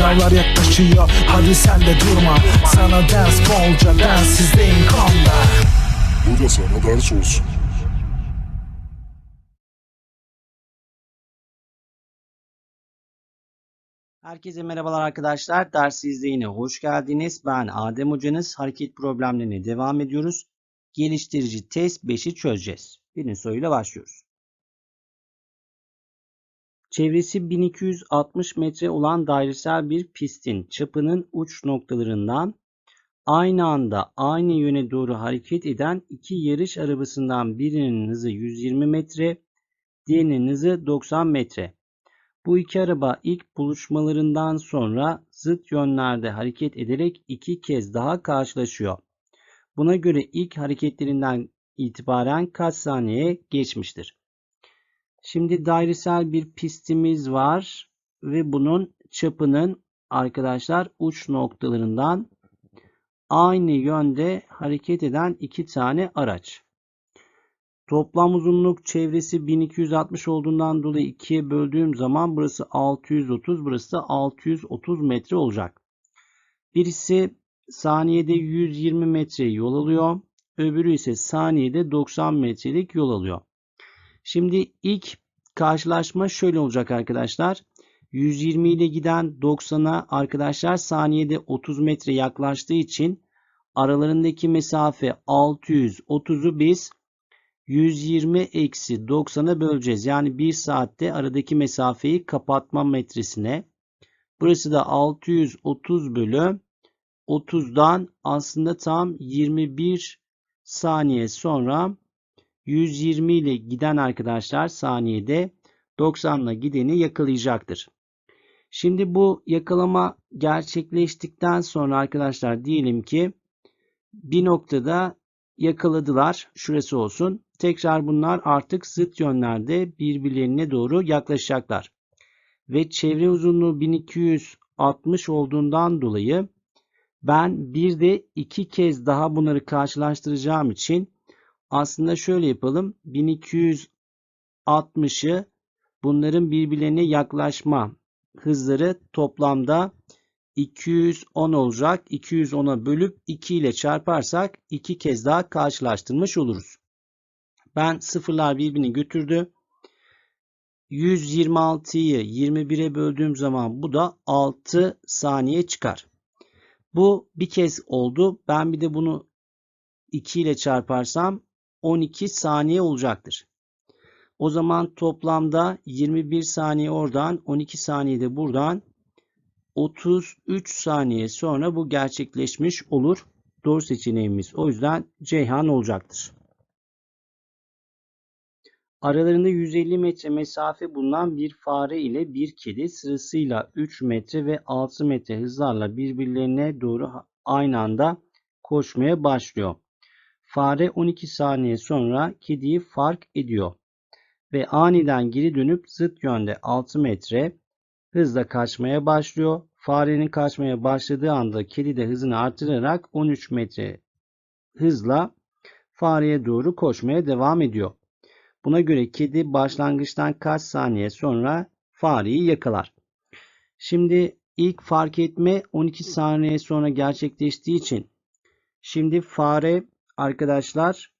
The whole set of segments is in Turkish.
Sınavlar yaklaşıyor hadi sen de durma Sana ders bolca densizliğin konda Bu da sana ders olsun. Herkese merhabalar arkadaşlar. Ders izleyine hoş geldiniz. Ben Adem Hocanız. Hareket problemlerine devam ediyoruz. Geliştirici test 5'i çözeceğiz. Birinci soruyla başlıyoruz. Çevresi 1260 metre olan dairesel bir pistin çapının uç noktalarından aynı anda aynı yöne doğru hareket eden iki yarış arabasından birinin hızı 120 metre, diğerinin hızı 90 metre. Bu iki araba ilk buluşmalarından sonra zıt yönlerde hareket ederek iki kez daha karşılaşıyor. Buna göre ilk hareketlerinden itibaren kaç saniye geçmiştir? Şimdi dairesel bir pistimiz var ve bunun çapının arkadaşlar uç noktalarından aynı yönde hareket eden iki tane araç. Toplam uzunluk çevresi 1260 olduğundan dolayı ikiye böldüğüm zaman burası 630, burası da 630 metre olacak. Birisi saniyede 120 metre yol alıyor. Öbürü ise saniyede 90 metrelik yol alıyor. Şimdi ilk karşılaşma şöyle olacak arkadaşlar. 120 ile giden 90'a arkadaşlar saniyede 30 metre yaklaştığı için aralarındaki mesafe 630'u biz 120 eksi 90'a böleceğiz. Yani 1 saatte aradaki mesafeyi kapatma metresine. Burası da 630 bölü 30'dan aslında tam 21 saniye sonra 120 ile giden arkadaşlar saniyede 90 ile gideni yakalayacaktır. Şimdi bu yakalama gerçekleştikten sonra arkadaşlar diyelim ki bir noktada yakaladılar. Şurası olsun. Tekrar bunlar artık zıt yönlerde birbirlerine doğru yaklaşacaklar. Ve çevre uzunluğu 1260 olduğundan dolayı ben bir de iki kez daha bunları karşılaştıracağım için aslında şöyle yapalım. 1260'ı bunların birbirlerine yaklaşma hızları toplamda 210 olacak. 210'a bölüp 2 ile çarparsak 2 kez daha karşılaştırmış oluruz. Ben sıfırlar birbirini götürdü. 126'yı 21'e böldüğüm zaman bu da 6 saniye çıkar. Bu bir kez oldu. Ben bir de bunu 2 ile çarparsam 12 saniye olacaktır. O zaman toplamda 21 saniye oradan 12 saniye de buradan 33 saniye sonra bu gerçekleşmiş olur. Doğru seçeneğimiz o yüzden Ceyhan olacaktır. Aralarında 150 metre mesafe bulunan bir fare ile bir kedi sırasıyla 3 metre ve 6 metre hızlarla birbirlerine doğru aynı anda koşmaya başlıyor. Fare 12 saniye sonra kediyi fark ediyor ve aniden geri dönüp zıt yönde 6 metre hızla kaçmaya başlıyor. Farenin kaçmaya başladığı anda kedi de hızını artırarak 13 metre hızla fareye doğru koşmaya devam ediyor. Buna göre kedi başlangıçtan kaç saniye sonra fareyi yakalar. Şimdi ilk fark etme 12 saniye sonra gerçekleştiği için şimdi fare arkadaşlar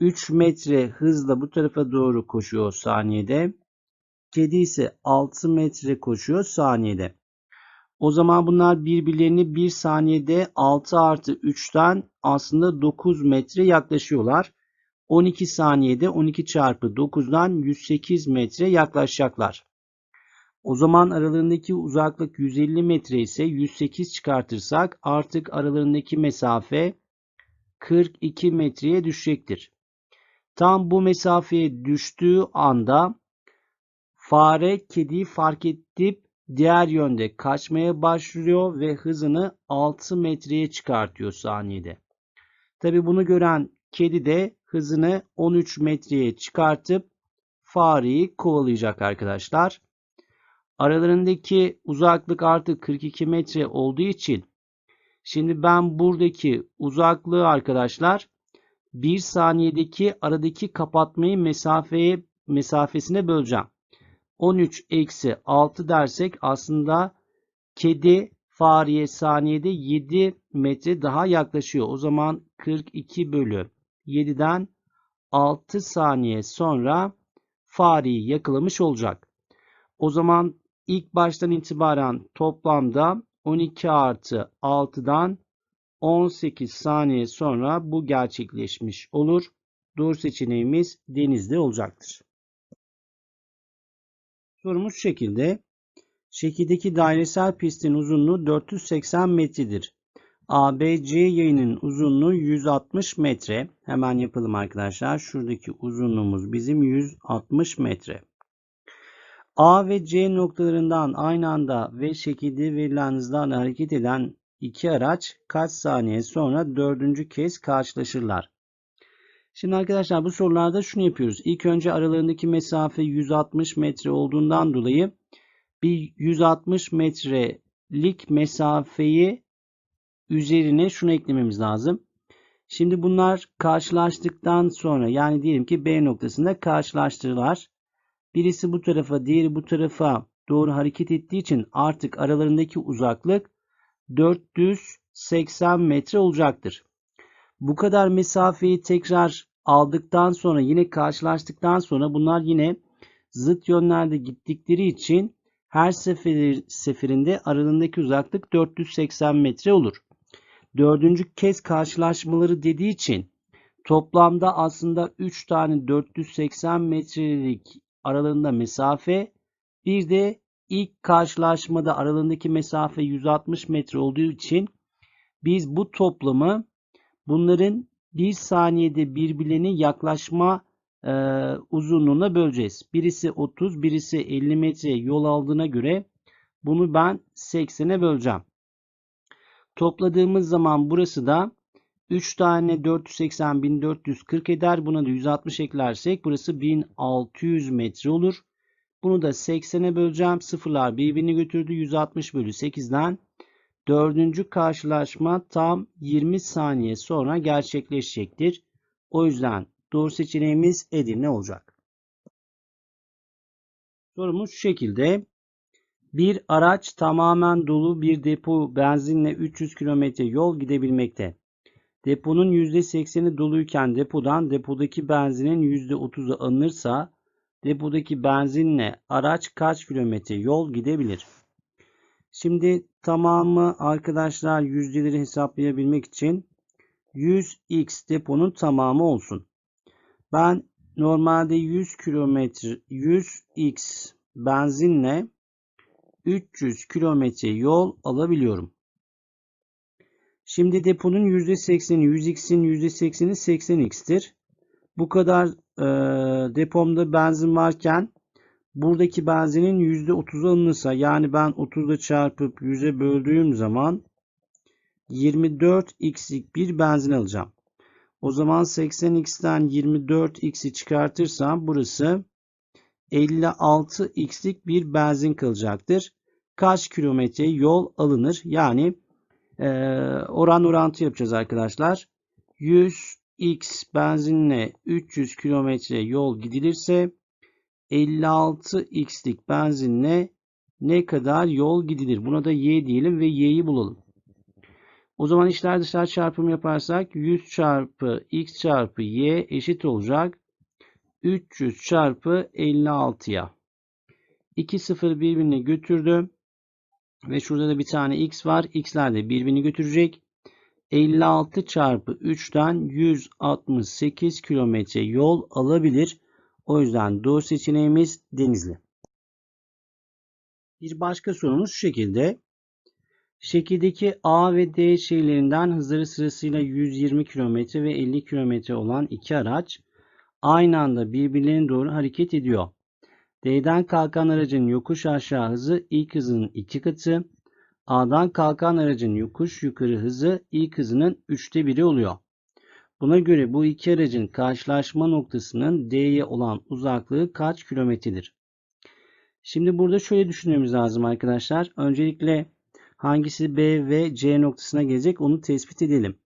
3 metre hızla bu tarafa doğru koşuyor saniyede. Kedi ise 6 metre koşuyor saniyede. O zaman bunlar birbirlerini 1 saniyede 6 artı 3'ten aslında 9 metre yaklaşıyorlar. 12 saniyede 12 çarpı 9'dan 108 metre yaklaşacaklar. O zaman aralarındaki uzaklık 150 metre ise 108 çıkartırsak artık aralarındaki mesafe 42 metreye düşecektir. Tam bu mesafeye düştüğü anda fare kediyi fark edip diğer yönde kaçmaya başlıyor ve hızını 6 metreye çıkartıyor saniyede. Tabi bunu gören kedi de hızını 13 metreye çıkartıp fareyi kovalayacak arkadaşlar. Aralarındaki uzaklık artık 42 metre olduğu için şimdi ben buradaki uzaklığı arkadaşlar 1 saniyedeki aradaki kapatmayı mesafeye mesafesine böleceğim. 13 eksi 6 dersek aslında Kedi fareye saniyede 7 metre daha yaklaşıyor. O zaman 42 bölü 7'den 6 saniye sonra fareyi yakalamış olacak. O zaman ilk baştan itibaren toplamda 12 artı 6'dan 18 saniye sonra bu gerçekleşmiş olur. Doğru seçeneğimiz denizde olacaktır. Sorumuz şu şekilde. Şekildeki dairesel pistin uzunluğu 480 metredir. ABC yayının uzunluğu 160 metre. Hemen yapalım arkadaşlar. Şuradaki uzunluğumuz bizim 160 metre. A ve C noktalarından aynı anda ve şekilde verilen hızlarla hareket eden iki araç kaç saniye sonra dördüncü kez karşılaşırlar? Şimdi arkadaşlar bu sorularda şunu yapıyoruz. İlk önce aralarındaki mesafe 160 metre olduğundan dolayı bir 160 metrelik mesafeyi üzerine şunu eklememiz lazım. Şimdi bunlar karşılaştıktan sonra yani diyelim ki B noktasında karşılaştırırlar. Birisi bu tarafa diğeri bu tarafa doğru hareket ettiği için artık aralarındaki uzaklık 480 metre olacaktır. Bu kadar mesafeyi tekrar aldıktan sonra yine karşılaştıktan sonra bunlar yine zıt yönlerde gittikleri için her sefer, seferinde aralarındaki uzaklık 480 metre olur. Dördüncü kez karşılaşmaları dediği için toplamda aslında 3 tane 480 metrelik aralarında mesafe bir de ilk karşılaşmada aralarındaki mesafe 160 metre olduğu için biz bu toplamı bunların bir saniyede birbirlerine yaklaşma e, uzunluğuna böleceğiz. Birisi 30, birisi 50 metre yol aldığına göre bunu ben 80'e böleceğim. Topladığımız zaman burası da 3 tane 480 1440 eder. Buna da 160 eklersek burası 1600 metre olur. Bunu da 80'e böleceğim. Sıfırlar birbirini götürdü. 160 bölü 8'den dördüncü karşılaşma tam 20 saniye sonra gerçekleşecektir. O yüzden doğru seçeneğimiz Edirne olacak. Sorumuz şu şekilde. Bir araç tamamen dolu bir depo benzinle 300 km yol gidebilmekte. Deponun %80'i doluyken depodan depodaki benzinin %30'u alınırsa depodaki benzinle araç kaç kilometre yol gidebilir? Şimdi tamamı arkadaşlar yüzdeleri hesaplayabilmek için 100x deponun tamamı olsun. Ben normalde 100 kilometre 100x benzinle 300 kilometre yol alabiliyorum. Şimdi deponun %80'i 100x'in %80'i 80x'tir. Bu kadar e, depomda benzin varken buradaki benzinin %30'u alınırsa yani ben 30'da çarpıp 100'e böldüğüm zaman 24x'lik bir benzin alacağım. O zaman 80x'ten 24x'i çıkartırsam burası 56x'lik bir benzin kalacaktır. Kaç kilometre yol alınır? Yani e, oran orantı yapacağız arkadaşlar. 100x benzinle 300 kilometre yol gidilirse 56x'lik benzinle ne kadar yol gidilir? Buna da y diyelim ve y'yi bulalım. O zaman içler dışlar çarpımı yaparsak 100 çarpı x çarpı y eşit olacak. 300 çarpı 56'ya. 2 sıfır birbirine götürdü. Ve şurada da bir tane x var. x'ler de birbirini götürecek. 56 çarpı 3'ten 168 kilometre yol alabilir. O yüzden doğru seçeneğimiz Denizli. Bir başka sorumuz şu şekilde. Şekildeki A ve D şehirlerinden hızları sırasıyla 120 km ve 50 km olan iki araç aynı anda birbirlerine doğru hareket ediyor. D'den kalkan aracın yokuş aşağı hızı ilk hızının iki katı. A'dan kalkan aracın yokuş yukarı hızı ilk hızının üçte biri oluyor. Buna göre bu iki aracın karşılaşma noktasının D'ye olan uzaklığı kaç kilometredir? Şimdi burada şöyle düşünmemiz lazım arkadaşlar. Öncelikle hangisi B ve C noktasına gelecek onu tespit edelim.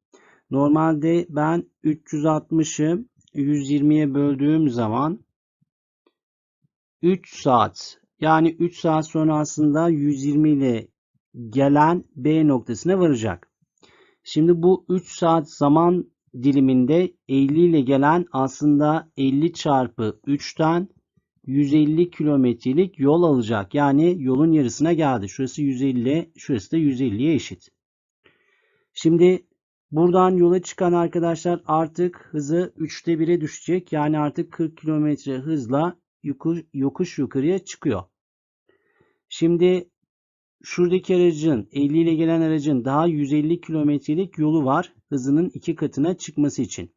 Normalde ben 360'ı 120'ye böldüğüm zaman 3 saat yani 3 saat sonra aslında 120 ile gelen B noktasına varacak. Şimdi bu 3 saat zaman diliminde 50 ile gelen aslında 50 çarpı 3'ten 150 kilometrelik yol alacak. Yani yolun yarısına geldi. Şurası 150, şurası da 150'ye eşit. Şimdi buradan yola çıkan arkadaşlar artık hızı 3'te 1'e düşecek. Yani artık 40 kilometre hızla yokuş yukarıya çıkıyor. Şimdi şuradaki aracın 50 ile gelen aracın daha 150 kilometrelik yolu var. Hızının iki katına çıkması için.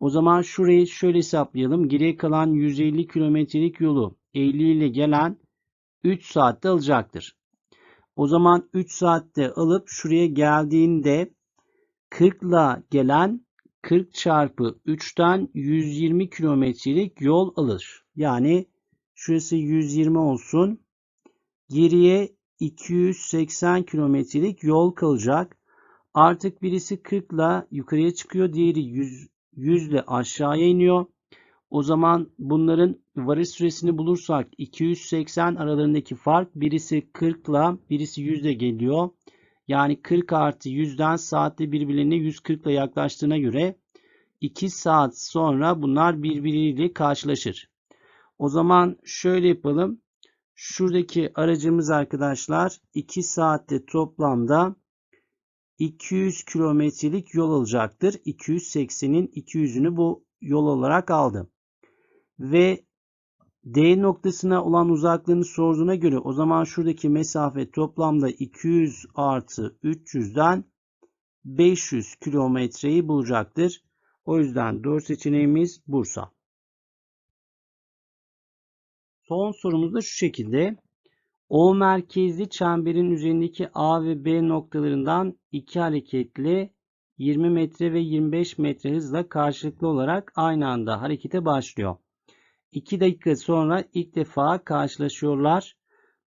O zaman şurayı şöyle hesaplayalım. Geriye kalan 150 kilometrelik yolu 50 ile gelen 3 saatte alacaktır. O zaman 3 saatte alıp şuraya geldiğinde 40 ile gelen 40 çarpı 3'ten 120 kilometrelik yol alır. Yani şurası 120 olsun. Geriye 280 kilometrelik yol kalacak. Artık birisi 40 ile yukarıya çıkıyor. Diğeri 100, 100 ile aşağıya iniyor. O zaman bunların varış süresini bulursak 280 aralarındaki fark birisi 40 ile birisi 100 ile geliyor. Yani 40 artı 100'den saatte birbirlerine 140 ile yaklaştığına göre 2 saat sonra bunlar birbiriyle karşılaşır. O zaman şöyle yapalım. Şuradaki aracımız arkadaşlar 2 saatte toplamda 200 kilometrelik yol alacaktır. 280'in 200'ünü bu yol olarak aldım. Ve D noktasına olan uzaklığını sorduğuna göre o zaman şuradaki mesafe toplamda 200 artı 300'den 500 kilometreyi bulacaktır. O yüzden doğru seçeneğimiz Bursa. Son sorumuz da şu şekilde. O merkezli çemberin üzerindeki A ve B noktalarından iki hareketli 20 metre ve 25 metre hızla karşılıklı olarak aynı anda harekete başlıyor. 2 dakika sonra ilk defa karşılaşıyorlar.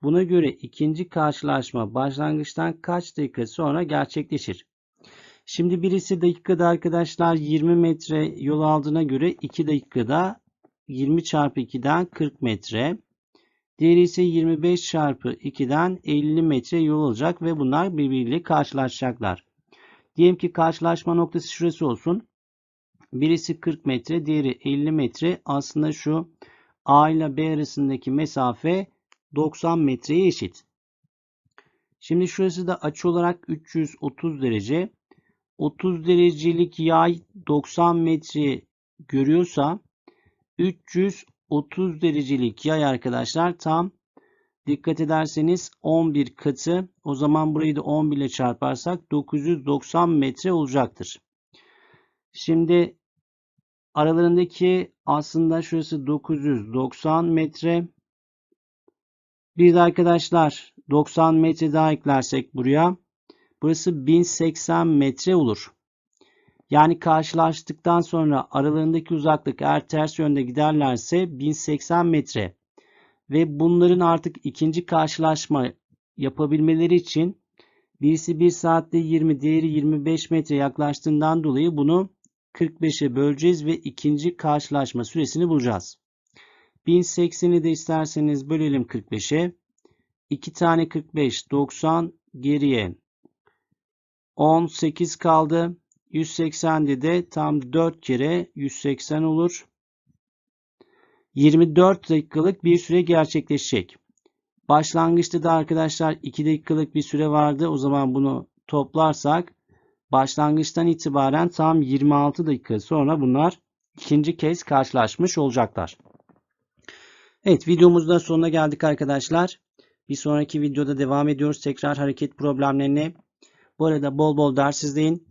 Buna göre ikinci karşılaşma başlangıçtan kaç dakika sonra gerçekleşir? Şimdi birisi dakikada arkadaşlar 20 metre yol aldığına göre 2 dakikada 20 çarpı 2'den 40 metre. Diğeri ise 25 çarpı 2'den 50 metre yol alacak ve bunlar birbiriyle karşılaşacaklar. Diyelim ki karşılaşma noktası şurası olsun. Birisi 40 metre, diğeri 50 metre. Aslında şu A ile B arasındaki mesafe 90 metreye eşit. Şimdi şurası da açı olarak 330 derece. 30 derecelik yay 90 metre görüyorsa 330 derecelik yay arkadaşlar tam dikkat ederseniz 11 katı o zaman burayı da 11 ile çarparsak 990 metre olacaktır. Şimdi aralarındaki aslında şurası 990 metre. Bir de arkadaşlar 90 metre daha eklersek buraya burası 1080 metre olur. Yani karşılaştıktan sonra aralarındaki uzaklık eğer ters yönde giderlerse 1080 metre. Ve bunların artık ikinci karşılaşma yapabilmeleri için birisi 1 saatte 20, diğeri 25 metre yaklaştığından dolayı bunu 45'e böleceğiz ve ikinci karşılaşma süresini bulacağız. 1080'i de isterseniz bölelim 45'e. 2 tane 45, 90 geriye 18 kaldı. 180'de de tam 4 kere 180 olur. 24 dakikalık bir süre gerçekleşecek. Başlangıçta da arkadaşlar 2 dakikalık bir süre vardı. O zaman bunu toplarsak başlangıçtan itibaren tam 26 dakika sonra bunlar ikinci kez karşılaşmış olacaklar. Evet videomuzda sonuna geldik arkadaşlar. Bir sonraki videoda devam ediyoruz tekrar hareket problemlerine. Bu arada bol bol ders izleyin.